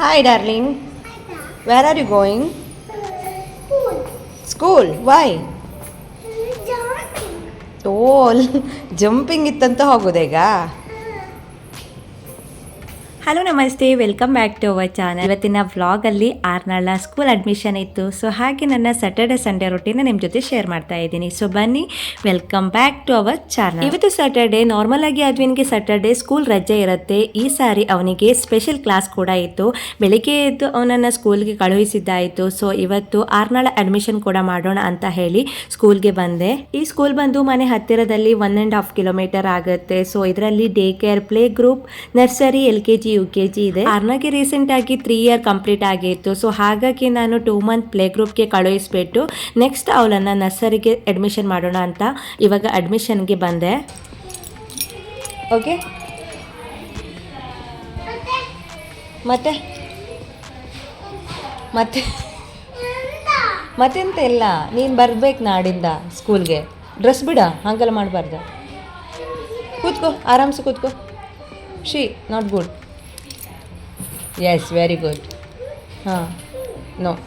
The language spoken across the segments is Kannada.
Hi, darling. Where are you going? School. Why? Jumping. ಓ jumping ಇತ್ತಂತ ಹೋಗೋದೀಗ ಹಲೋ ನಮಸ್ತೆ. Welcome back to our channel ಇವತ್ತಿನ ವ್ಲಾಗಲ್ಲಿ ಆರ್ನಾಳ ಸ್ಕೂಲ್ ಅಡ್ಮಿಷನ್ ಇತ್ತು. ಸೊ ಹಾಗೆ ನನ್ನ ಸ್ಯಾಟರ್ಡೆ ಸಂಡೇ ರೊಟೀನ ನಿಮ್ಮ ಜೊತೆ ಶೇರ್ ಮಾಡ್ತಾ ಇದ್ದೀನಿ. ಸೊ ಬನ್ನಿ welcome back to our channel ಇವತ್ತು ಸ್ಯಾಟರ್ಡೆ ನಾರ್ಮಲ್ ಆಗಿ ಅದ್ವಿನ್ಗೆ ಸ್ಯಾಟರ್ಡೆ ಸ್ಕೂಲ್ ರಜೆ ಇರುತ್ತೆ. ಈ ಸಾರಿ ಅವನಿಗೆ ಸ್ಪೆಷಲ್ ಕ್ಲಾಸ್ ಕೂಡ ಇತ್ತು. ಬೆಳಿಗ್ಗೆ ಎದ್ದು ಅವನನ್ನ ಸ್ಕೂಲ್ಗೆ ಕಳುಹಿಸಿದ್ದಾಯಿತು. ಸೊ ಇವತ್ತು ಆರ್ನಾಳ ಅಡ್ಮಿಷನ್ ಕೂಡ ಮಾಡೋಣ ಅಂತ ಹೇಳಿ ಸ್ಕೂಲ್ಗೆ ಬಂದೆ. ಈ ಸ್ಕೂಲ್ ಬಂದು ಮನೆ ಹತ್ತಿರದಲ್ಲಿ ಒನ್ ಆ್ಯಂಡ್ ಹಾಫ್ ಕಿಲೋಮೀಟರ್ ಆಗುತ್ತೆ. ಸೊ ಇದರಲ್ಲಿ day care play group nursery L K G U K G ಇದೆ. ಅರ್ನಾಗೆ ರೀಸೆಂಟ್ ಆಗಿ ತ್ರೀ ಇಯರ್ ಕಂಪ್ಲೀಟ್ ಆಗಿತ್ತು. ಸೊ ಹಾಗಾಗಿ ನಾನು ಟೂ ಮಂತ್ ಪ್ಲೇ ಗ್ರೂಪ್ಗೆ ಕಳುಹಿಸ್ಬಿಟ್ಟು ನೆಕ್ಸ್ಟ್ ಅವಳನ್ನು ನರ್ಸರಿಗೆ ಅಡ್ಮಿಷನ್ ಮಾಡೋಣ ಅಂತ ಇವಾಗ ಅಡ್ಮಿಷನ್ಗೆ ಬಂದೆ. ಓಕೆ ಮತ್ತೆ? ಮತ್ತೆ? ಮತ್ತೆಂತ ಇಲ್ಲ? ನೀನು ಬರ್ಬೇಕು ನಾಡಿಂದ ಸ್ಕೂಲ್ಗೆ ಡ್ರೆಸ್ ಬಿಡ, ಹಂಗೆಲ್ಲ ಮಾಡಬಾರ್ದು. ಕೂತ್ಕೋ, ಆರಾಮ್ಸೆ ಕೂತ್ಕೋ. She not good yes very good ಹಾಂ. ನೋ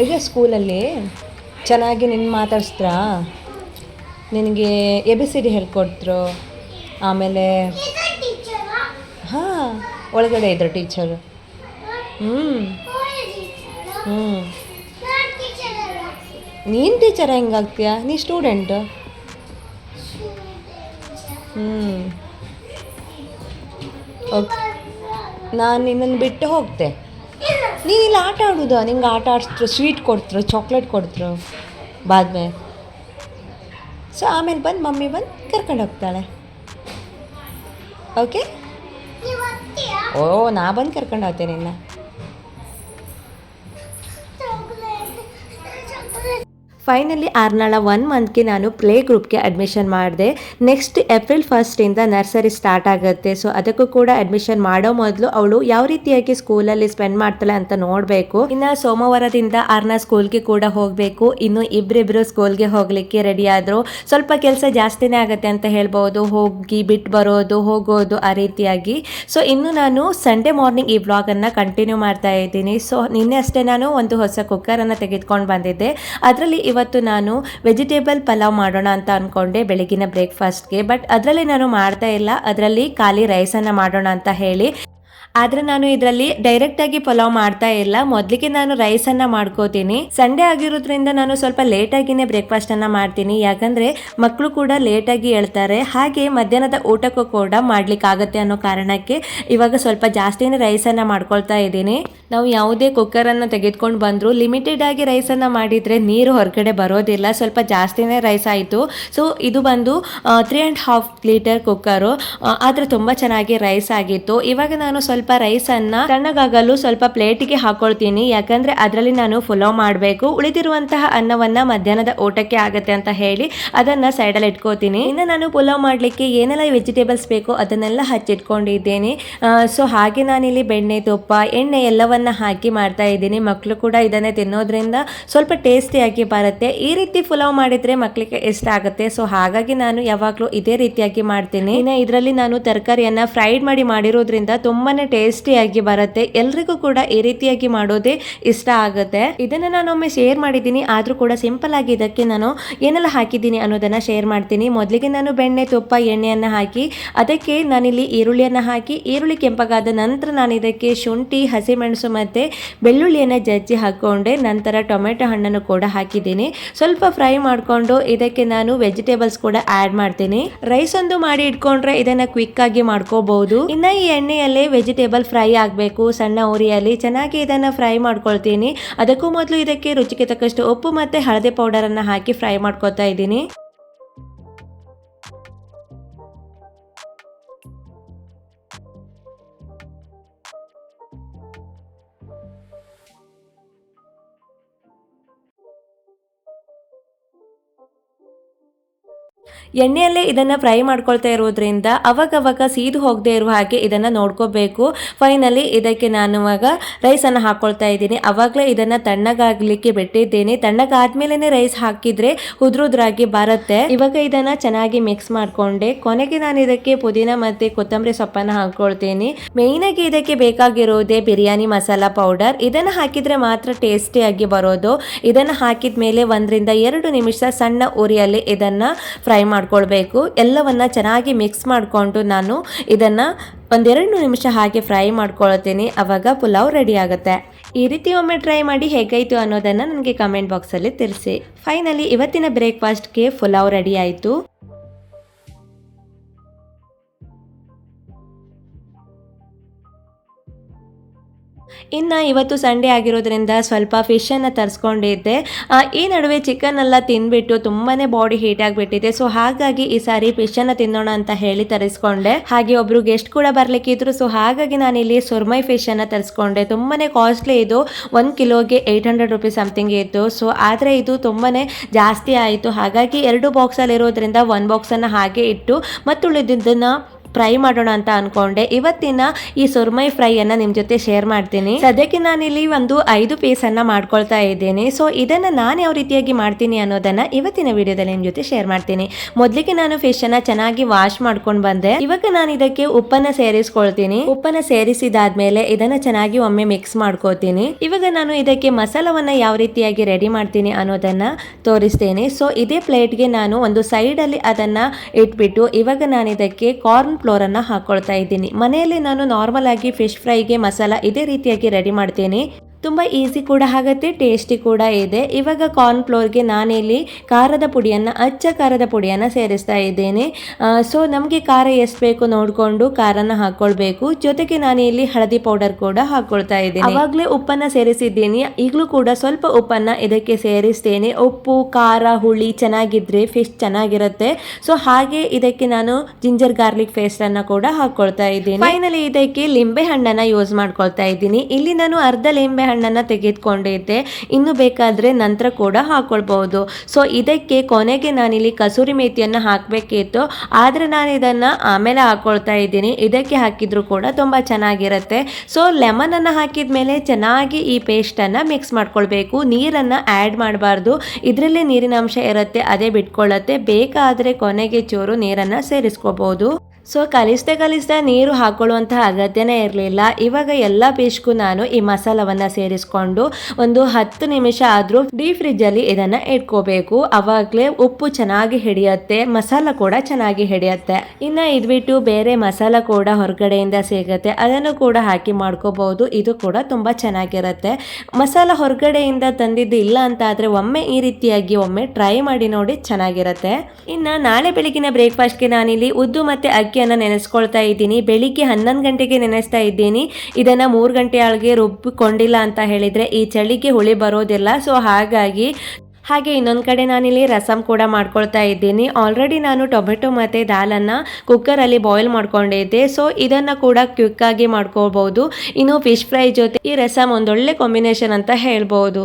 ಈಗ ಸ್ಕೂಲಲ್ಲಿ ಚೆನ್ನಾಗಿ ನಿನ್ನ ಮಾತಾಡಿಸ್ತ್ರ ನಿನಗೆ ಎ ಬಿ ಸಿ ಡಿ ಹೇಳ್ಕೊಡ್ತ್ರು ಆಮೇಲೆ. ಹಾಂ, ಒಳಗಡೆ ಇದ್ರು ಟೀಚರು. ಹ್ಞೂ. ಹ್ಞೂ ನೀನು ಟೀಚರ್ ಹೆಂಗಾಗ್ತೀಯ? ನೀ ಸ್ಟೂಡೆಂಟು? ಹ್ಞೂ ಓಕೆ. ನಾನು ನಿನ್ನನ್ನು ಬಿಟ್ಟು ಹೋಗ್ತೆ. ನೀನು ಇಲ್ಲಿ ಆಟ ಆಡೋದು? ನಿಂಗೆ ಆಟ ಆಡಿಸ್ತ್ರು ಸ್ವೀಟ್ ಕೊಡ್ತರು ಚಾಕ್ಲೇಟ್ ಕೊಡ್ತರು. ಬಾದ್ಮೇ ಸೊ ಆಮೇಲೆ ಬಂದು ಮಮ್ಮಿ ಬಂದು ಕರ್ಕೊಂಡು ಹೋಗ್ತಾಳೆ. ಓಕೆ ಓ ನಾ ಬಂದು ಕರ್ಕೊಂಡು ಹೋಗ್ತೇನೆ ನಿನ್ನ ಫೈನಲಿ ಆರ್ನಾಳ ಒನ್ ಮಂತ್ಗೆ ನಾನು ಪ್ಲೇ ಗ್ರೂಪ್ಗೆ ಅಡ್ಮಿಷನ್ ಮಾಡಿದೆ. ನೆಕ್ಸ್ಟ್ ಏಪ್ರಿಲ್ ಫಸ್ಟಿಂದ ನರ್ಸರಿ ಸ್ಟಾರ್ಟ್ ಆಗುತ್ತೆ. ಸೊ ಅದಕ್ಕೂ ಕೂಡ ಅಡ್ಮಿಷನ್ ಮಾಡೋ ಮೊದಲು ಅವಳು ಯಾವ ರೀತಿಯಾಗಿ ಸ್ಕೂಲಲ್ಲಿ ಸ್ಪೆಂಡ್ ಮಾಡ್ತಾಳೆ ಅಂತ ನೋಡಬೇಕು. ಇನ್ನು ಸೋಮವಾರದಿಂದ ಆರ್ನ ಸ್ಕೂಲ್ಗೆ ಕೂಡ ಹೋಗಬೇಕು. ಇನ್ನು ಇಬ್ಬರಿಬ್ಬರು ಸ್ಕೂಲ್ಗೆ ಹೋಗಲಿಕ್ಕೆ ರೆಡಿ ಆದರು. ಸ್ವಲ್ಪ ಕೆಲಸ ಜಾಸ್ತಿನೇ ಆಗುತ್ತೆ ಅಂತ ಹೇಳ್ಬೋದು. ಹೋಗಿ ಬಿಟ್ಟು ಬರೋದು, ಹೋಗೋದು ಆ ರೀತಿಯಾಗಿ. ಸೊ ಇನ್ನು ನಾನು ಸಂಡೇ ಮಾರ್ನಿಂಗ್ ಈ ಬ್ಲಾಗನ್ನು ಕಂಟಿನ್ಯೂ ಮಾಡ್ತಾ ಇದ್ದೀನಿ. ಸೊ ನಿನ್ನೆ ಅಷ್ಟೇ ನಾನು ಒಂದು ಹೊಸ ಕುಕ್ಕರನ್ನು ತೆಗೆದುಕೊಂಡು ಬಂದಿದ್ದೆ. ಅದರಲ್ಲಿ ಇವತ್ತು ನಾನು ವೆಜಿಟೇಬಲ್ ಪಲಾವ್ ಮಾಡೋಣ ಅಂತ ಅಂದ್ಕೊಂಡೆ ಬೆಳಗಿನ ಬ್ರೇಕ್ಫಾಸ್ಟ್ಗೆ ಬಟ್ ಅದರಲ್ಲಿ ನಾನು ಮಾಡ್ತಾ ಇಲ್ಲ. ಅದರಲ್ಲಿ ಖಾಲಿ ರೈಸನ್ನು ಮಾಡೋಣ ಅಂತ ಹೇಳಿ. ಆದ್ರೆ ನಾನು ಇದರಲ್ಲಿ ಡೈರೆಕ್ಟ್ ಆಗಿ ಪಲಾವ್ ಮಾಡ್ತಾ ಇಲ್ಲ. ಮೊದಲಿಗೆ ನಾನು ರೈಸ್ ಅನ್ನ ಮಾಡ್ಕೋತೀನಿ. ಸಂಡೇ ಆಗಿರೋದ್ರಿಂದ ನಾನು ಸ್ವಲ್ಪ ಲೇಟ್ ಆಗಿನೇ ಬ್ರೇಕ್ಫಾಸ್ಟ್ ಅನ್ನ ಮಾಡ್ತೀನಿ. ಯಾಕಂದ್ರೆ ಮಕ್ಕಳು ಕೂಡ ಲೇಟ್ ಆಗಿ ಹೇಳ್ತಾರೆ ಹಾಗೆ ಮಧ್ಯಾಹ್ನದ ಊಟಕ್ಕೂ ಕೂಡ ಮಾಡ್ಲಿಕ್ಕೆ ಆಗತ್ತೆ ಅನ್ನೋ ಕಾರಣಕ್ಕೆ ಇವಾಗ ಸ್ವಲ್ಪ ಜಾಸ್ತಿನೇ ರೈಸ್ ಅನ್ನ ಮಾಡ್ಕೊಳ್ತಾ ಇದ್ದೀನಿ. ನಾವು ಯಾವುದೇ ಕುಕ್ಕರ್ ಅನ್ನ ತೆಗೆದುಕೊಂಡು ಬಂದ್ರು ಲಿಮಿಟೆಡ್ ಆಗಿ ರೈಸ್ ಅನ್ನ ಮಾಡಿದ್ರೆ ನೀರು ಹೊರಗಡೆ ಬರೋದಿಲ್ಲ. ಸ್ವಲ್ಪ ಜಾಸ್ತಿನೇ ರೈಸ್ ಆಯಿತು. ಸೊ ಇದು ಬಂದು three and half litre cooker ಆದ್ರೆ ತುಂಬಾ ಚೆನ್ನಾಗಿ ರೈಸ್ ಆಗಿತ್ತು. ಇವಾಗ ನಾನು ಸ್ವಲ್ಪ ರೈಸನ್ನು ತಣ್ಣಗಾಗಲು ಸ್ವಲ್ಪ ಪ್ಲೇಟಿಗೆ ಹಾಕೊಳ್ತೀನಿ. ಯಾಕಂದ್ರೆ ಅದರಲ್ಲಿ ನಾನು ಫುಲೋ ಮಾಡಬೇಕು. ಉಳಿದಿರುವಂತಹ ಅನ್ನವನ್ನ ಮಧ್ಯಾಹ್ನದ ಊಟಕ್ಕೆ ಆಗತ್ತೆ ಅಂತ ಹೇಳಿ ಅದನ್ನ ಸೈಡಲ್ಲಿ ಇಟ್ಕೋತೀನಿ. ಇನ್ನು ನಾನು ಪುಲಾವ್ ಮಾಡಲಿಕ್ಕೆ ಏನೆಲ್ಲ ವೆಜಿಟೇಬಲ್ಸ್ ಬೇಕೋ ಅದನ್ನೆಲ್ಲ ಹಚ್ಚಿಟ್ಕೊಂಡಿದ್ದೇನೆ. ಸೊ ಹಾಗೆ ನಾನಿಲ್ಲಿ ಬೆಣ್ಣೆ, ತುಪ್ಪ, ಎಣ್ಣೆ ಎಲ್ಲವನ್ನ ಹಾಕಿ ಮಾಡ್ತಾ ಇದ್ದೀನಿ. ಮಕ್ಕಳು ಕೂಡ ಇದನ್ನೇ ತಿನ್ನೋದ್ರಿಂದ ಸ್ವಲ್ಪ ಟೇಸ್ಟಿಯಾಗಿ ಬರುತ್ತೆ. ಈ ರೀತಿ ಪುಲಾವ್ ಮಾಡಿದ್ರೆ ಮಕ್ಕಳಿಗೆ ಇಷ್ಟ ಆಗುತ್ತೆ. ಸೊ ಹಾಗಾಗಿ ನಾನು ಯಾವಾಗಲೂ ಇದೇ ರೀತಿಯಾಗಿ ಮಾಡ್ತೀನಿ. ಇನ್ನು ಇದರಲ್ಲಿ ನಾನು ತರಕಾರಿಯನ್ನ ಫ್ರೈಡ್ ಮಾಡಿ ಮಾಡಿರೋದ್ರಿಂದ ತುಂಬಾನೇ ಟೇಸ್ಟಿಯಾಗಿ ಬರುತ್ತೆ. ಎಲ್ರಿಗೂ ಕೂಡ ಈ ರೀತಿಯಾಗಿ ಮಾಡೋದೇ ಇಷ್ಟ ಆಗುತ್ತೆ. ಇದನ್ನ ನಾನು ಒಮ್ಮೆ ಶೇರ್ ಮಾಡಿದ್ದೀನಿ. ಆದರೂ ಕೂಡ ಸಿಂಪಲ್ ಆಗಿ ಇದಕ್ಕೆ ನಾನು ಏನೆಲ್ಲ ಹಾಕಿದ್ದೀನಿ ಅನ್ನೋದನ್ನ ಶೇರ್ ಮಾಡ್ತೀನಿ. ಮೊದಲಿಗೆ ನಾನು ಬೆಣ್ಣೆ, ತುಪ್ಪ, ಎಣ್ಣೆಯನ್ನ ಹಾಕಿ, ಅದಕ್ಕೆ ನಾನಿಲ್ಲಿ ಈರುಳ್ಳಿಯನ್ನ ಹಾಕಿ, ಈರುಳ್ಳಿ ಕೆಂಪಗಾದ ನಂತರ ನಾನು ಇದಕ್ಕೆ ಶುಂಠಿ, ಹಸಿಮೆಣಸು ಮತ್ತೆ ಬೆಳ್ಳುಳ್ಳಿಯನ್ನ ಜಜ್ಜಿ ಹಾಕೊಂಡೆ. ನಂತರ ಟೊಮೆಟೊ ಹಣ್ಣನ್ನು ಕೂಡ ಹಾಕಿದ್ದೀನಿ. ಸ್ವಲ್ಪ ಫ್ರೈ ಮಾಡಿಕೊಂಡು ಇದಕ್ಕೆ ನಾನು ವೆಜಿಟೇಬಲ್ಸ್ ಕೂಡ ಆಡ್ ಮಾಡ್ತೀನಿ. ರೈಸ್ ಒಂದು ಮಾಡಿ ಇಟ್ಕೊಂಡ್ರೆ ಇದನ್ನ ಕ್ವಿಕ್ ಆಗಿ ಮಾಡ್ಕೋಬಹುದು. ಇನ್ನು ಈ ಎಣ್ಣೆಯಲ್ಲೇ ವೆಜಿಟೇಬಲ್ ಫ್ರೈ ಆಗಬೇಕು, ಸಣ್ಣ ಉರಿಯಲ್ಲಿ ಚೆನ್ನಾಗಿ ಇದನ್ನ ಫ್ರೈ ಮಾಡ್ಕೊಳ್ತೀನಿ. ಅದಕ್ಕೂ ಮೊದಲು ಇದಕ್ಕೆ ರುಚಿಗೆ ತಕ್ಕಷ್ಟು ಉಪ್ಪು ಮತ್ತೆ ಹಳದಿ ಪೌಡರ್ ಅನ್ನ ಹಾಕಿ ಫ್ರೈ ಮಾಡ್ಕೊತಾ ಇದ್ದೀನಿ. ಎಣ್ಣೆಯಲ್ಲೇ ಇದನ್ನು ಫ್ರೈ ಮಾಡ್ಕೊಳ್ತಾ ಇರೋದ್ರಿಂದ ಅವಾಗವಾಗ ಸೀದು ಹೋಗದೆ ಇರುವ ಹಾಗೆ ಇದನ್ನು ನೋಡ್ಕೋಬೇಕು. ಫೈನಲಿ ಇದಕ್ಕೆ ನಾನು ಇವಾಗ ರೈಸನ್ನು ಹಾಕ್ಕೊಳ್ತಾ ಇದ್ದೀನಿ. ಅವಾಗಲೇ ಇದನ್ನು ತಣ್ಣಗಾಗಲಿಕ್ಕೆ ಬಿಟ್ಟಿದ್ದೇನೆ. ತಣ್ಣಗಾದ್ಮೇಲೇ ರೈಸ್ ಹಾಕಿದರೆ ಉದ್ರುದ್ರಾಗಿ ಬರುತ್ತೆ. ಇವಾಗ ಇದನ್ನು ಚೆನ್ನಾಗಿ ಮಿಕ್ಸ್ ಮಾಡಿಕೊಂಡೆ. ಕೊನೆಗೆ ನಾನು ಇದಕ್ಕೆ ಪುದೀನ ಮತ್ತು ಕೊತ್ತಂಬರಿ ಸೊಪ್ಪನ್ನು ಹಾಕ್ಕೊಳ್ತೀನಿ ಮೇಯ್ನಾಗಿ ಇದಕ್ಕೆ ಬೇಕಾಗಿರೋದೇ ಬಿರಿಯಾನಿ ಮಸಾಲ ಪೌಡರ್ ಇದನ್ನು ಹಾಕಿದರೆ ಮಾತ್ರ ಟೇಸ್ಟಿಯಾಗಿ ಬರೋದು. ಇದನ್ನು ಹಾಕಿದ ಮೇಲೆ ಒಂದರಿಂದ ಎರಡು ನಿಮಿಷ ಸಣ್ಣ ಉರಿಯಲ್ಲಿ ಇದನ್ನು ಫ್ರೈ ಮಾಡ್ಕೊಳ್ಬೇಕು. ಎಲ್ಲವನ್ನ ಚೆನ್ನಾಗಿ ಮಿಕ್ಸ್ ಮಾಡಿಕೊಂಡು ನಾನು ಇದನ್ನು ಒಂದೆರಡು ನಿಮಿಷ ಹಾಗೆ ಫ್ರೈ ಮಾಡ್ಕೊಳ್ತೀನಿ. ಅವಾಗ ಪುಲಾವ್ ರೆಡಿ ಆಗುತ್ತೆ. ಈ ರೀತಿ ಒಮ್ಮೆ ಟ್ರೈ ಮಾಡಿ ಹೇಗಾಯಿತು ಅನ್ನೋದನ್ನು ನನಗೆ ಕಮೆಂಟ್ ಬಾಕ್ಸಲ್ಲಿ ತಿಳಿಸಿ. ಫೈನಲಿ ಇವತ್ತಿನ ಬ್ರೇಕ್ಫಾಸ್ಟ್ಗೆ ಪುಲಾವ್ ರೆಡಿ ಆಯಿತು. ಇನ್ನು ಇವತ್ತು ಸಂಡೇ ಆಗಿರೋದ್ರಿಂದ ಸ್ವಲ್ಪ ಫಿಶನ್ನು ತರಿಸ್ಕೊಂಡಿದ್ದೆ ಈ ನಡುವೆ ಚಿಕನ್ ಎಲ್ಲ ತಿಂದ್ಬಿಟ್ಟು ತುಂಬಾ ಬಾಡಿ ಹೀಟ್ ಆಗಿಬಿಟ್ಟಿದೆ. ಸೊ ಹಾಗಾಗಿ ಈ ಸಾರಿ ಫಿಶನ್ನು ತಿನ್ನೋಣ ಅಂತ ಹೇಳಿ ತರಿಸ್ಕೊಂಡೆ. ಹಾಗೆ ಒಬ್ರು ಗೆಸ್ಟ್ ಕೂಡ ಬರಲಿಕ್ಕಿದ್ರು ಸೊ ಹಾಗಾಗಿ ನಾನಿಲ್ಲಿ ಸುರ್ಮೈ ಫಿಶನ್ನು ತರಿಸ್ಕೊಂಡೆ. ತುಂಬಾ ಕಾಸ್ಟ್ಲಿ ಇದು. ಒಂದು ಕಿಲೋಗೆ ಏಯ್ಟ್ ಹಂಡ್ರೆಡ್ ರುಪೀಸ್ ಸಮಥಿಂಗ್ ಇತ್ತು. ಸೊ ಆದರೆ ಇದು ತುಂಬಾ ಜಾಸ್ತಿ ಆಯಿತು. ಹಾಗಾಗಿ ಎರಡು ಬಾಕ್ಸಲ್ಲಿರೋದ್ರಿಂದ ಒಂದು ಬಾಕ್ಸನ್ನು ಹಾಗೆ ಇಟ್ಟು ಮತ್ತುಳಿದಿದ್ದನ್ನು ಫ್ರೈ ಮಾಡೋಣ ಅಂತ ಅನ್ಕೊಂಡೆ. ಇವತ್ತಿನ ಈ ಸುರ್ಮೈ ಫ್ರೈಯನ್ನು ನಿಮ್ಮ ಜೊತೆ ಶೇರ್ ಮಾಡ್ತೀನಿ. ಸದ್ಯಕ್ಕೆ ನಾನಿಲ್ಲಿ ಒಂದು ಐದು ಪೀಸನ್ನು ಮಾಡ್ಕೊಳ್ತಾ ಇದ್ದೀನಿ. ಸೊ ಇದನ್ನು ನಾನು ಯಾವ ರೀತಿಯಾಗಿ ಮಾಡ್ತೀನಿ ಅನ್ನೋದನ್ನ ಇವತ್ತಿನ ವಿಡಿಯೋದಲ್ಲಿ ನಿಮ್ಮ ಜೊತೆ ಶೇರ್ ಮಾಡ್ತೀನಿ. ಮೊದಲಿಗೆ ನಾನು ಫಿಶನ್ನು ಚೆನ್ನಾಗಿ ವಾಶ್ ಮಾಡ್ಕೊಂಡು ಬಂದೆ. ಇವಾಗ ನಾನು ಇದಕ್ಕೆ ಉಪ್ಪನ್ನ ಸೇರಿಸ್ಕೊಳ್ತೀನಿ. ಉಪ್ಪನ್ನ ಸೇರಿಸಿದಾದ್ಮೇಲೆ ಇದನ್ನ ಚೆನ್ನಾಗಿ ಒಮ್ಮೆ ಮಿಕ್ಸ್ ಮಾಡ್ಕೋತೀನಿ. ಇವಾಗ ನಾನು ಇದಕ್ಕೆ ಮಸಾಲವನ್ನು ಯಾವ ರೀತಿಯಾಗಿ ರೆಡಿ ಮಾಡ್ತೀನಿ ಅನ್ನೋದನ್ನ ತೋರಿಸ್ತೇನೆ. ಸೊ ಇದೇ ಪ್ಲೇಟ್ಗೆ ನಾನು ಒಂದು ಸೈಡಲ್ಲಿ ಅದನ್ನ ಇಟ್ಬಿಟ್ಟು, ಇವಾಗ ನಾನು ಇದಕ್ಕೆ ಕಾರ್ನ್ ಫ್ಲೋರ್ ಅನ್ನ ಹಾಕೊಳ್ತಾ ಇದ್ದೀನಿ. ಮನೆಯಲ್ಲಿ ನಾನು ನಾರ್ಮಲ್ ಆಗಿ ಫಿಶ್ ಫ್ರೈಗೆ ಮಸಾಲ ಇದೇ ರೀತಿಯಾಗಿ ರೆಡಿ ಮಾಡ್ತೀನಿ. ತುಂಬ ಈಸಿ ಕೂಡ ಆಗುತ್ತೆ ಟೇಸ್ಟಿ ಕೂಡ ಇದೆ. ಇವಾಗ ಕಾರ್ನ್ ಫ್ಲೋರ್ಗೆ ನಾನಿಲ್ಲಿ ಖಾರದ ಪುಡಿಯನ್ನು, ಅಚ್ಚ ಖಾರದ ಪುಡಿಯನ್ನು ಸೇರಿಸ್ತಾ ಇದ್ದೇನೆ. ಸೊ ನಮಗೆ ಖಾರ ಎಷ್ಟು ಬೇಕು ನೋಡಿಕೊಂಡು ಖಾರನ ಹಾಕ್ಕೊಳ್ಬೇಕು ಜೊತೆಗೆ ನಾನು ಇಲ್ಲಿ ಹಳದಿ ಪೌಡರ್ ಕೂಡ ಹಾಕ್ಕೊಳ್ತಾ ಇದ್ದೇನೆ. ಅವಾಗಲೇ ಉಪ್ಪನ್ನು ಸೇರಿಸಿದ್ದೀನಿ. ಈಗಲೂ ಕೂಡ ಸ್ವಲ್ಪ ಉಪ್ಪನ್ನು ಇದಕ್ಕೆ ಸೇರಿಸ್ತೇನೆ. ಉಪ್ಪು, ಖಾರ, ಹುಳಿ ಚೆನ್ನಾಗಿದ್ರೆ ಫಿಶ್ ಚೆನ್ನಾಗಿರುತ್ತೆ. ಸೊ ಹಾಗೆ ಇದಕ್ಕೆ ನಾನು ಜಿಂಜರ್ ಗಾರ್ಲಿಕ್ ಪೇಸ್ಟ್ ಅನ್ನ ಕೂಡ ಹಾಕೊಳ್ತಾ ಇದ್ದೀನಿ. ಫೈನಲಿ ಇದಕ್ಕೆ ಲಿಂಬೆ ಹಣ್ಣನ್ನು ಯೂಸ್ ಮಾಡ್ಕೊಳ್ತಾ ಇದ್ದೀನಿ. ಇಲ್ಲಿ ನಾನು ಅರ್ಧ ಲಿಂಬೆ ಹಣ್ಣನ್ನ ತೆಗೆದುಕೊಂಡಿದ್ದೆ ಇನ್ನು ಬೇಕಾದ್ರೆ ನಂತರ ಕೂಡ ಹಾಕೊಳ್ಬಹುದು. ಸೊ ಇದಕ್ಕೆ ಕೊನೆಗೆ ನಾನಿಲ್ಲಿ ಕಸೂರಿ ಮೇಥಿಯನ್ನ ಹಾಕಬೇಕಿತ್ತು. ಆದ್ರೆ ನಾನು ಇದನ್ನ ಆಮೇಲೆ ಹಾಕೊಳ್ತಾ ಇದ್ದೀನಿ. ಇದಕ್ಕೆ ಹಾಕಿದ್ರು ಕೂಡ ತುಂಬಾ ಚೆನ್ನಾಗಿರುತ್ತೆ. ಸೊ ಲೆಮನ್ ಅನ್ನ ಹಾಕಿದ ಮೇಲೆ ಚೆನ್ನಾಗಿ ಈ ಪೇಸ್ಟ್ ಅನ್ನ ಮಿಕ್ಸ್ ಮಾಡ್ಕೊಳ್ಬೇಕು. ನೀರನ್ನ ಆ್ಯಡ್ ಮಾಡಬಾರ್ದು. ಇದರಲ್ಲೇ ನೀರಿನ ಅಂಶ ಇರುತ್ತೆ, ಅದೇ ಬಿಟ್ಕೊಳ್ಳುತ್ತೆ ಬೇಕಾದ್ರೆ ಕೊನೆಗೆ ಚೂರು ನೀರನ್ನ ಸೇರಿಸ್ಕೋಬಹುದು. ಸೊ ಕಲಿಸ್ದೆ ಕಲಿಸ್ದೆ ನೀರು ಹಾಕೊಳ್ಳುವಂತಹ ಅಗತ್ಯನೇ ಇರಲಿಲ್ಲ. ಇವಾಗ ಎಲ್ಲ ಪೀಸ್ಗೂ ನಾನು ಈ ಮಸಾಲವನ್ನು ಸೇರಿಸ್ಕೊಂಡು ಒಂದು ಹತ್ತು ನಿಮಿಷ ಆದರೂ ಡೀ ಫ್ರಿಜ್ಜಲ್ಲಿ ಇದನ್ನು ಇಟ್ಕೋಬೇಕು. ಅವಾಗಲೇ ಉಪ್ಪು ಚೆನ್ನಾಗಿ ಹಿಡಿಯುತ್ತೆ, ಮಸಾಲ ಕೂಡ ಚೆನ್ನಾಗಿ ಹಿಡಿಯುತ್ತೆ. ಇನ್ನು ಇದ್ಬಿಟ್ಟು ಬೇರೆ ಮಸಾಲ ಕೂಡ ಹೊರಗಡೆಯಿಂದ ಸಿಗುತ್ತೆ. ಅದನ್ನು ಕೂಡ ಹಾಕಿ ಮಾಡ್ಕೋಬಹುದು. ಇದು ಕೂಡ ತುಂಬ ಚೆನ್ನಾಗಿರುತ್ತೆ. ಮಸಾಲ ಹೊರಗಡೆಯಿಂದ ತಂದಿದ್ದು ಇಲ್ಲ ಅಂತ ಆದರೆ ಒಮ್ಮೆ ಈ ರೀತಿಯಾಗಿ ಒಮ್ಮೆ ಟ್ರೈ ಮಾಡಿ ನೋಡಿ ಚೆನ್ನಾಗಿರುತ್ತೆ. ಇನ್ನು ನಾಳೆ ಬೆಳಗಿನ ಬ್ರೇಕ್ಫಾಸ್ಟ್ಗೆ ನಾನಿಲ್ಲಿ ಉದ್ದು ಮತ್ತು ಅಕ್ಕಿಯನ್ನು ನೆನೆಸ್ಕೊಳ್ತಾ ಇದ್ದೀನಿ. ಬೆಳಿಗ್ಗೆ ಹನ್ನೊಂದು ಗಂಟೆಗೆ ನೆನೆಸ್ತಾ ಇದ್ದೀನಿ. ಇದನ್ನು ಮೂರು ಗಂಟೆ ಒಳಗೆ ರುಬ್ಬಿಕೊಂಡಿಲ್ಲ ಅಂತ ಹೇಳಿದರೆ ಈ ಚಳಿಗೆ ಹುಳಿ ಬರೋದಿಲ್ಲ. ಸೊ ಹಾಗಾಗಿ ಹಾಗೆ ಇನ್ನೊಂದು ಕಡೆ ನಾನಿಲ್ಲಿ ರಸಮ್ ಕೂಡ ಮಾಡ್ಕೊಳ್ತಾ ಇದ್ದೀನಿ. ಆಲ್ರೆಡಿ ನಾನು ಟೊಮೆಟೊ ಮತ್ತು ದಾಲನ್ನು ಕುಕ್ಕರಲ್ಲಿ ಬಾಯ್ಲ್ ಮಾಡ್ಕೊಂಡಿದ್ದೆ. ಸೊ ಇದನ್ನು ಕೂಡ ಕ್ವಿಕ್ಕಾಗಿ ಮಾಡ್ಕೋಬೋದು ಇನ್ನು ಫಿಶ್ ಫ್ರೈ ಜೊತೆ ಈ ರಸಮ್ ಒಂದೊಳ್ಳೆ ಕಾಂಬಿನೇಷನ್ ಅಂತ ಹೇಳ್ಬೋದು.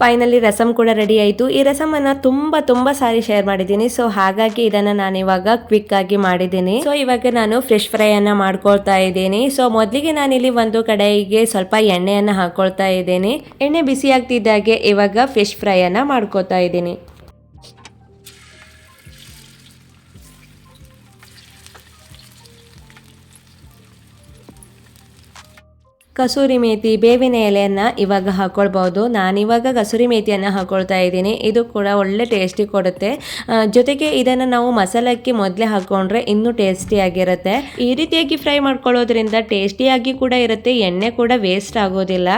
ಫೈನಲಿ ರಸಮ್ ಕೂಡ ರೆಡಿ ಆಯಿತು. ಈ ರಸಮನ್ನು ತುಂಬ ತುಂಬ ಸಾರಿ ಶೇರ್ ಮಾಡಿದ್ದೀನಿ. ಸೊ ಹಾಗಾಗಿ ಇದನ್ನು ನಾನು ಇವಾಗ ಕ್ವಿಕ್ ಆಗಿ ಮಾಡಿದ್ದೀನಿ. ಸೊ ಇವಾಗ ನಾನು ಫಿಶ್ ಫ್ರೈಯನ್ನು ಮಾಡ್ಕೊಳ್ತಾ ಇದ್ದೀನಿ. ಸೊ ಮೊದಲಿಗೆ ನಾನಿಲ್ಲಿ ಒಂದು ಕಡೆಗೆ ಸ್ವಲ್ಪ ಎಣ್ಣೆಯನ್ನು ಹಾಕೊಳ್ತಾ ಇದ್ದೀನಿ. ಎಣ್ಣೆ ಬಿಸಿ ಆಗ್ತಿದ್ದಾಗೆ ಇವಾಗ ಫಿಶ್ ಫ್ರೈಯನ್ನು ಮಾಡ್ಕೊಳ್ತಾ ಇದ್ದೀನಿ. ಕಸೂರಿ ಮೇಥಿ ಬೇವಿನ ಎಲೆಯನ್ನು ಇವಾಗ ಹಾಕ್ಕೊಳ್ಬೋದು ನಾನಿವಾಗ ಕಸೂರಿ ಮೇಥಿಯನ್ನು ಹಾಕ್ಕೊಳ್ತಾ ಇದ್ದೀನಿ. ಇದು ಕೂಡ ಒಳ್ಳೆ ಟೇಸ್ಟಿ ಕೊಡುತ್ತೆ. ಜೊತೆಗೆ ಇದನ್ನು ನಾವು ಮಸಾಲಕ್ಕೆ ಮೊದಲೇ ಹಾಕ್ಕೊಂಡ್ರೆ ಇನ್ನೂ ಟೇಸ್ಟಿಯಾಗಿರುತ್ತೆ ಈ ರೀತಿಯಾಗಿ ಫ್ರೈ ಮಾಡ್ಕೊಳ್ಳೋದ್ರಿಂದ ಟೇಸ್ಟಿಯಾಗಿ ಕೂಡ ಇರುತ್ತೆ. ಎಣ್ಣೆ ಕೂಡ ವೇಸ್ಟ್ ಆಗೋದಿಲ್ಲ.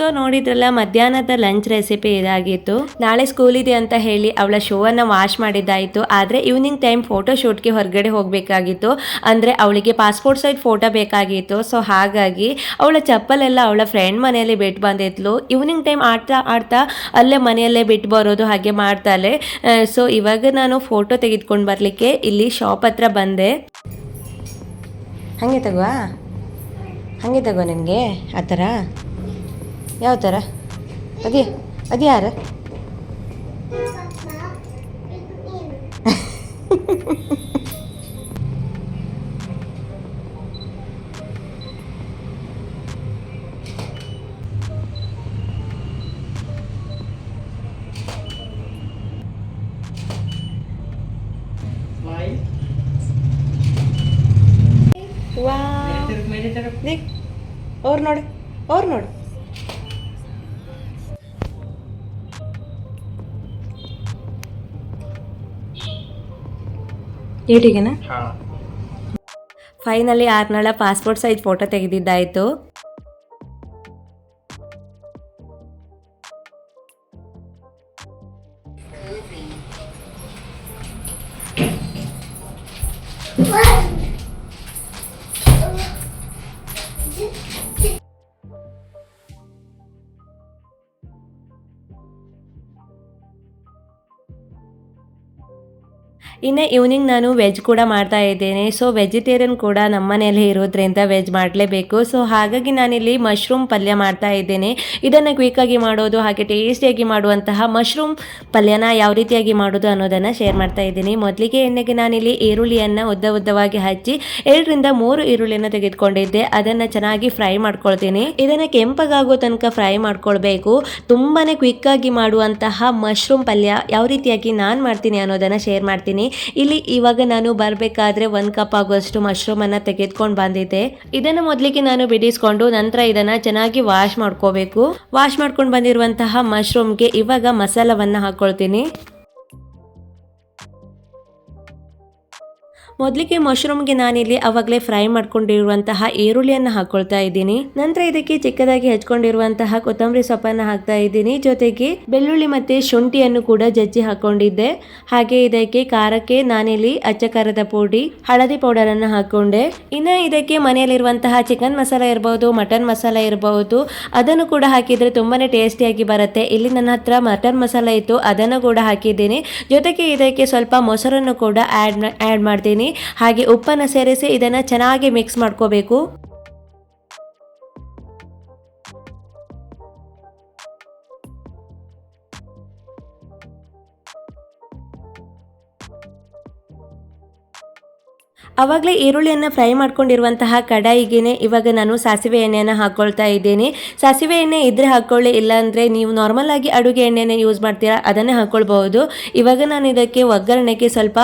ಸೊ ನೋಡಿದ್ರಲ್ಲ, ಮಧ್ಯಾಹ್ನದ ಲಂಚ್ ರೆಸಿಪಿ ಇದಾಗಿತ್ತು. ನಾಳೆ ಸ್ಕೂಲ್ ಇದೆ ಅಂತ ಹೇಳಿ ಅವಳ ಶೋ ಅನ್ನ ವಾಶ್ ಮಾಡಿದ್ದಾಯಿತು. ಆದರೆ ಈವ್ನಿಂಗ್ ಟೈಮ್ ಫೋಟೋ ಶೂಟ್ಗೆ ಹೊರಗಡೆ ಹೋಗಬೇಕಾಗಿತ್ತು. ಅಂದರೆ ಅವಳಿಗೆ ಪಾಸ್ಪೋರ್ಟ್ ಸೈಜ್ ಫೋಟೋ ಬೇಕಾಗಿತ್ತು. ಸೊ ಹಾಗಾಗಿ ಅವಳ ಚಪ್ಪಲೆಲ್ಲ ಅವಳ ಫ್ರೆಂಡ್ ಮನೆಯಲ್ಲಿ ಬಿಟ್ಟು ಬಂದಿದ್ಲು. ಈವ್ನಿಂಗ್ ಟೈಮ್ ಆಡ್ತಾ ಆಡ್ತಾ ಅಲ್ಲೇ ಮನೆಯಲ್ಲೇ ಬಿಟ್ಟು ಬರೋದು ಹಾಗೆ ಮಾಡ್ತಾಳೆ. ಸೊ ಇವಾಗ ನಾನು ಫೋಟೋ ತೆಗೆದುಕೊಂಡು ಬರಲಿಕ್ಕೆ ಇಲ್ಲಿ ಶಾಪ್ ಹತ್ರ ಬಂದೆ. ಹಾಗೆ ತಗೋ ಹಾಗೆ ತಗೋ ನನಗೆ, ಆ ಥರ. ಯಾವ ಥರ? ಅದೇ ಅದು ಯಾರು? ವಾ ದೇಕ್ ಅವ್ರು ನೋಡಿ ಅವ್ರು ನೋಡಿ. ಏಟಿಗೆನಾ? ಫೈನಲಿ ಆರ್ನಾಳ ಪಾಸ್ಪೋರ್ಟ್ ಸೈಜ್ ಫೋಟೋ ತೆಗೆದಿದ್ದಾಯಿತು. ಇನ್ನು ಈವ್ನಿಂಗ್ ನಾನು ವೆಜ್ ಕೂಡ ಮಾಡ್ತಾ ಇದ್ದೇನೆ. ಸೊ ವೆಜಿಟೇರಿಯನ್ ಕೂಡ ನಮ್ಮ ಮನೆಯಲ್ಲಿ ಇರೋದ್ರಿಂದ ವೆಜ್ ಮಾಡಲೇಬೇಕು. ಸೊ ಹಾಗಾಗಿ ನಾನಿಲ್ಲಿ ಮಶ್ರೂಮ್ ಪಲ್ಯ ಮಾಡ್ತಾ ಇದ್ದೇನೆ. ಇದನ್ನು ಕ್ವಿಕ್ಕಾಗಿ ಮಾಡೋದು, ಹಾಗೆ ಟೇಸ್ಟಿಯಾಗಿ ಮಾಡುವಂತಹ ಮಶ್ರೂಮ್ ಪಲ್ಯನ ಯಾವ ರೀತಿಯಾಗಿ ಮಾಡೋದು ಅನ್ನೋದನ್ನು ಶೇರ್ ಮಾಡ್ತಾ ಇದ್ದೀನಿ. ಮೊದಲಿಗೆ ಎಣ್ಣೆಗೆ ನಾನಿಲ್ಲಿ ಈರುಳ್ಳಿಯನ್ನು ಉದ್ದ ಉದ್ದವಾಗಿ ಹಚ್ಚಿ, ಎರಡರಿಂದ ಮೂರು ಈರುಳ್ಳಿಯನ್ನು ತೆಗೆದುಕೊಂಡಿದ್ದೆ. ಅದನ್ನು ಚೆನ್ನಾಗಿ ಫ್ರೈ ಮಾಡ್ಕೊಳ್ತೀನಿ. ಇದನ್ನು ಕೆಂಪಗಾಗೋ ತನಕ ಫ್ರೈ ಮಾಡ್ಕೊಳ್ಬೇಕು. ತುಂಬಾ ಕ್ವಿಕ್ಕಾಗಿ ಮಾಡುವಂತಹ ಮಶ್ರೂಮ್ ಪಲ್ಯ ಯಾವ ರೀತಿಯಾಗಿ ನಾನು ಮಾಡ್ತೀನಿ ಅನ್ನೋದನ್ನು ಶೇರ್ ಮಾಡ್ತೀನಿ. ಇಲ್ಲಿ ಇವಾಗ ನಾನು ಬರಬೇಕಾದ್ರೆ ಒಂದು ಕಪ್ ಆಗುವಷ್ಟು ಮಶ್ರೂಮ್ ಅನ್ನ ತೆಗೆದುಕೊಂಡು ಬಂದಿದ್ದೆ. ಇದನ್ನು ಮೊದಲಿಗೆ ನಾನು ಬಿಡಿಸ್ಕೊಂಡು ನಂತರ ಇದನ್ನ ಚೆನ್ನಾಗಿ ವಾಶ್ ಮಾಡ್ಕೋಬೇಕು. ವಾಶ್ ಮಾಡ್ಕೊಂಡು ಬಂದಿರುವಂತಹ ಮಶ್ರೂಮ್ಗೆ ಇವಾಗ ಮಸಾಲವನ್ನ ಹಾಕೊಳ್ತೀನಿ. ಮೊದಲಿಗೆ ಮಶ್ರೂಮ್ಗೆ ನಾನಿಲ್ಲಿ ಅವಾಗಲೇ ಫ್ರೈ ಮಾಡ್ಕೊಂಡಿರುವಂತಹ ಈರುಳ್ಳಿಯನ್ನು ಹಾಕೊಳ್ತಾ ಇದ್ದೀನಿ. ನಂತರ ಇದಕ್ಕೆ ಚಿಕ್ಕದಾಗಿ ಹೆಚ್ಕೊಂಡಿರುವಂತಹ ಕೊತ್ತಂಬರಿ ಸೊಪ್ಪನ್ನು ಹಾಕ್ತಾ ಇದ್ದೀನಿ. ಜೊತೆಗೆ ಬೆಳ್ಳುಳ್ಳಿ ಮತ್ತೆ ಶುಂಠಿಯನ್ನು ಕೂಡ ಜಜ್ಜಿ ಹಾಕೊಂಡಿದ್ದೆ. ಹಾಗೆ ಇದಕ್ಕೆ ಖಾರಕ್ಕೆ ನಾನಿಲ್ಲಿ ಅಚ್ಚ ಖಾರದ ಪುಡಿ, ಹಳದಿ ಪೌಡರ್ ಅನ್ನು ಹಾಕೊಂಡೆ. ಇನ್ನು ಇದಕ್ಕೆ ಮನೆಯಲ್ಲಿರುವಂತಹ ಚಿಕನ್ ಮಸಾಲ ಇರಬಹುದು ಮಟನ್ ಮಸಾಲ ಇರಬಹುದು ಅದನ್ನು ಕೂಡ ಹಾಕಿದ್ರೆ ತುಂಬಾನೇ ಟೇಸ್ಟಿಯಾಗಿ ಬರುತ್ತೆ. ಇಲ್ಲಿ ನನ್ನ ಹತ್ರ ಮಟನ್ ಮಸಾಲ ಇತ್ತು, ಅದನ್ನು ಕೂಡ ಹಾಕಿದ್ದೀನಿ. ಜೊತೆಗೆ ಇದಕ್ಕೆ ಸ್ವಲ್ಪ ಮೊಸರನ್ನು ಕೂಡ ಆ್ಯಡ್ ಆ್ಯಡ್ ಮಾಡ್ತೀನಿ. ಹಾಗೆ ಉಪ್ಪನ್ನು ಸೇರಿಸಿ ಇದನ್ನು ಚೆನ್ನಾಗಿ ಮಿಕ್ಸ್ ಮಾಡ್ಕೋಬೇಕು. ಅವಾಗಲೇ ಈರುಳ್ಳಿಯನ್ನು ಫ್ರೈ ಮಾಡ್ಕೊಂಡಿರುವಂತಹ ಕಡಾಯಿಗೆನೆ ಇವಾಗ ನಾನು ಸಾಸಿವೆ ಎಣ್ಣೆಯನ್ನು ಹಾಕ್ಕೊಳ್ತಾ ಇದ್ದೇನೆ. ಸಾಸಿವೆ ಎಣ್ಣೆ ಇದ್ರೆ ಹಾಕ್ಕೊಳ್ಳಿ ಇಲ್ಲಾಂದರೆ ನೀವು ನಾರ್ಮಲ್ ಆಗಿ ಅಡುಗೆ ಎಣ್ಣೆನ ಯೂಸ್ ಮಾಡ್ತೀರಾ ಅದನ್ನೇ ಹಾಕ್ಕೊಳ್ಬಹುದು ಇವಾಗ ನಾನು ಇದಕ್ಕೆ ಒಗ್ಗರಣೆಗೆ ಸ್ವಲ್ಪ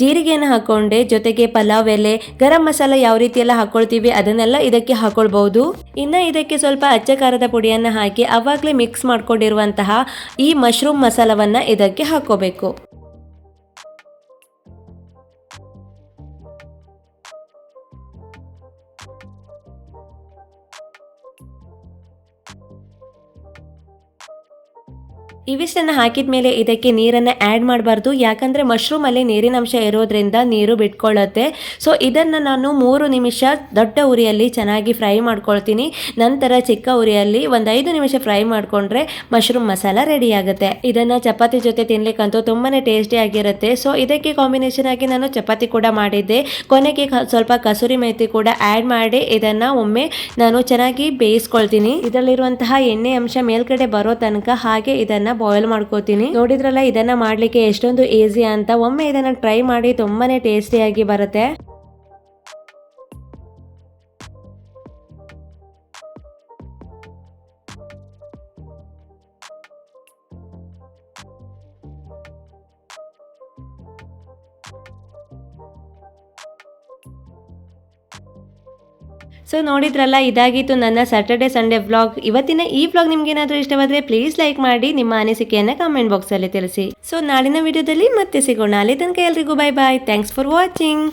ಜೀರಿಗೆಯನ್ನು ಹಾಕೊಂಡೆ, ಜೊತೆಗೆ ಪಲಾವ್ ಎಲೆ, ಗರಂ ಮಸಾಲ ಯಾವ ರೀತಿ ಎಲ್ಲ ಹಾಕೊಳ್ತೀವಿ ಅದನ್ನೆಲ್ಲ ಇದಕ್ಕೆ ಹಾಕೊಳ್ಬಹುದು. ಇನ್ನ ಇದಕ್ಕೆ ಸ್ವಲ್ಪ ಅಚ್ಚ ಖಾರದ ಪುಡಿಯನ್ನು ಹಾಕಿ, ಅವಾಗಲೇ ಮಿಕ್ಸ್ ಮಾಡ್ಕೊಂಡಿರುವಂತಹ ಈ ಮಶ್ರೂಮ್ ಮಸಾಲವನ್ನು ಇದಕ್ಕೆ ಹಾಕೋಬೇಕು ಇವಿಷ್ಟನ್ನು ಹಾಕಿದ ಮೇಲೆ ಇದಕ್ಕೆ ನೀರನ್ನು ಆ್ಯಡ್ ಮಾಡಬಾರ್ದು. ಯಾಕಂದರೆ ಮಶ್ರೂಮಲ್ಲಿ ನೀರಿನ ಅಂಶ ಇರೋದ್ರಿಂದ ನೀರು ಬಿಟ್ಕೊಳ್ಳುತ್ತೆ. ಸೊ ಇದನ್ನು ನಾನು ಮೂರು ನಿಮಿಷ ದೊಡ್ಡ ಉರಿಯಲ್ಲಿ ಚೆನ್ನಾಗಿ ಫ್ರೈ ಮಾಡ್ಕೊಳ್ತೀನಿ. ನಂತರ ಚಿಕ್ಕ ಉರಿಯಲ್ಲಿ ಒಂದು ಐದು ನಿಮಿಷ ಫ್ರೈ ಮಾಡಿಕೊಂಡ್ರೆ ಮಶ್ರೂಮ್ ಮಸಾಲ ರೆಡಿ ಆಗುತ್ತೆ. ಇದನ್ನು ಚಪಾತಿ ಜೊತೆ ತಿನ್ಲಿಕ್ಕಂತೂ ತುಂಬಾ ಟೇಸ್ಟಿ ಆಗಿರುತ್ತೆ. ಸೊ ಇದಕ್ಕೆ ಕಾಂಬಿನೇಷನ್ ಆಗಿ ನಾನು ಚಪಾತಿ ಕೂಡ ಮಾಡಿದ್ದೆ. ಕೊನೆಗೆ ಸ್ವಲ್ಪ ಕಸೂರಿ ಮೇಥಿ ಕೂಡ ಆ್ಯಡ್ ಮಾಡಿ ಇದನ್ನು ಒಮ್ಮೆ ನಾನು ಚೆನ್ನಾಗಿ ಬೇಯಿಸ್ಕೊಳ್ತೀನಿ. ಇದರಲ್ಲಿರುವಂತಹ ಎಣ್ಣೆ ಅಂಶ ಮೇಲ್ಗಡೆ ಬರೋ ತನಕ ಹಾಗೆ ಇದನ್ನ ಬಾಯ್ಲ್ ಮಾಡ್ಕೋತೀನಿ. ನೋಡಿದ್ರಲ್ಲ, ಇದನ್ನ ಮಾಡ್ಲಿಕ್ಕೆ ಎಷ್ಟೊಂದು ಈಸಿ ಅಂತ. ಒಮ್ಮೆ ಇದನ್ನ ಟ್ರೈ ಮಾಡಿ ತುಂಬಾನೇ ಟೇಸ್ಟಿಯಾಗಿ ಬರುತ್ತೆ. ಸೊ ನೋಡಿದ್ರಲ್ಲ, ಇದಾಗಿತ್ತು ನನ್ನ ಸ್ಯಾಟರ್ಡೆ ಸಂಡೇ ವ್ಲಾಗ್ ಇವತ್ತಿನ ಈ ವ್ಲಾಗ್ ನಿಮ್ಗೆ ಏನಾದರೂ ಇಷ್ಟವಾದರೆ ಪ್ಲೀಸ್ ಲೈಕ್ ಮಾಡಿ, ನಿಮ್ಮ ಅನಿಸಿಕೆಯನ್ನು ಕಾಮೆಂಟ್ ಬಾಕ್ಸಲ್ಲಿ ತಿಳಿಸಿ. ಸೊ ನಾಳಿನ ವಿಡಿಯೋದಲ್ಲಿ ಮತ್ತೆ ಸಿಗೋಣ. ಅಲ್ಲಿ ತನಕ ಎಲ್ರಿಗೂ bye bye thanks for watching